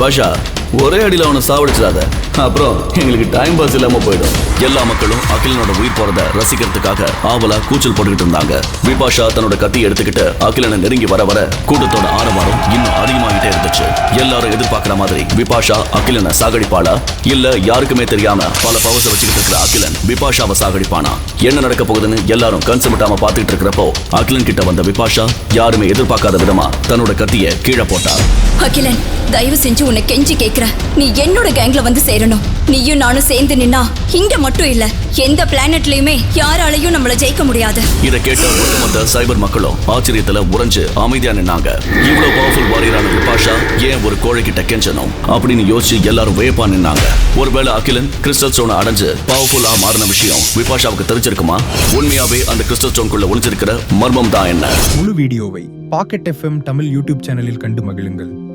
பாஷா ஒரே அடியில் அவனை சாவடிச்சிடாத. அப்புறம் எங்களுக்கு டைம் பாஸ் இல்லாம போயிடும். எல்லா மக்களும் அகிலனோட உயிர் போறத ரசிக்கிறதுக்காக ஆவலா கூச்சல் போட்டுக்கிட்டு இருந்தாங்க. விபாஷா தன்னோட கத்தி எடுத்துக்கிட்டு அகிலனை நெருங்கி வர வர கூட்டத்தோட ஆரவாரம் இன்னும் அதிகமாகிட்டே இருந்துச்சு. எல்லாரும் எதிர்பார்க்கிற மாதிரி விபாஷா அகிலனை சாகடிப்பாளா? இல்ல யாருக்குமே தெரியாம பல பவர்ஸ் வச்சுக்கிட்டு இருக்கிற அகிலன் விபாஷாவை சாகடிப்பானா? என்ன நடக்க போகுதுன்னு எல்லாரும் கண் சிமிட்டாம பாத்துக்கிட்டு இருக்கிறப்போ அகிலன் கிட்ட வந்த விபாஷா யாருமே எதிர்பார்க்காத விதமா தன்னோட கத்திய கீழே போட்டா. அகிலன் தயவு செஞ்சு உன்னை கெஞ்சி கேக்குற. நீ என்னோட கேங்ல வந்து சேரணும். நீயும் நானும் சேர்ந்து நின்னா இங்க மட்டும் இல்ல எந்த பிளானட்லயுமே யாராலையும் நம்மள ஜெயிக்க முடியாது. இதை கேட்ட ஒட்டுமொத்த சைபர் மக்களும் ஆச்சரியத்துல உறைஞ்சு அமைதியா நின்னாங்க. இவ்வளவு பவர்ஃபுல் வாரியரான விபாஷா ஏன் ஒரு கோழை கிட்ட கெஞ்சணும்? அப்படின்னு யோசிச்சு எல்லாரும் வேப்பா நின்னாங்க. ஒருவேளை அகிலன் கிறிஸ்டல் ஸ்டோனை அடைஞ்சு பவர்ஃபுல்லா மாறின விஷயம் விபாஷாவுக்கு தெரிஞ்சிருக்குமா? உண்மையாவே அந்த கிறிஸ்டல் ஸ்டோனுக்குள்ள ஒளிஞ்சிருக்கிற மர்மம் தான் என்ன? முழு வீடியோவை பாக்கெட் எஃப்எம் தமிழ் யூடியூப் சேனலில் கண்டு மகிழுங்கள்.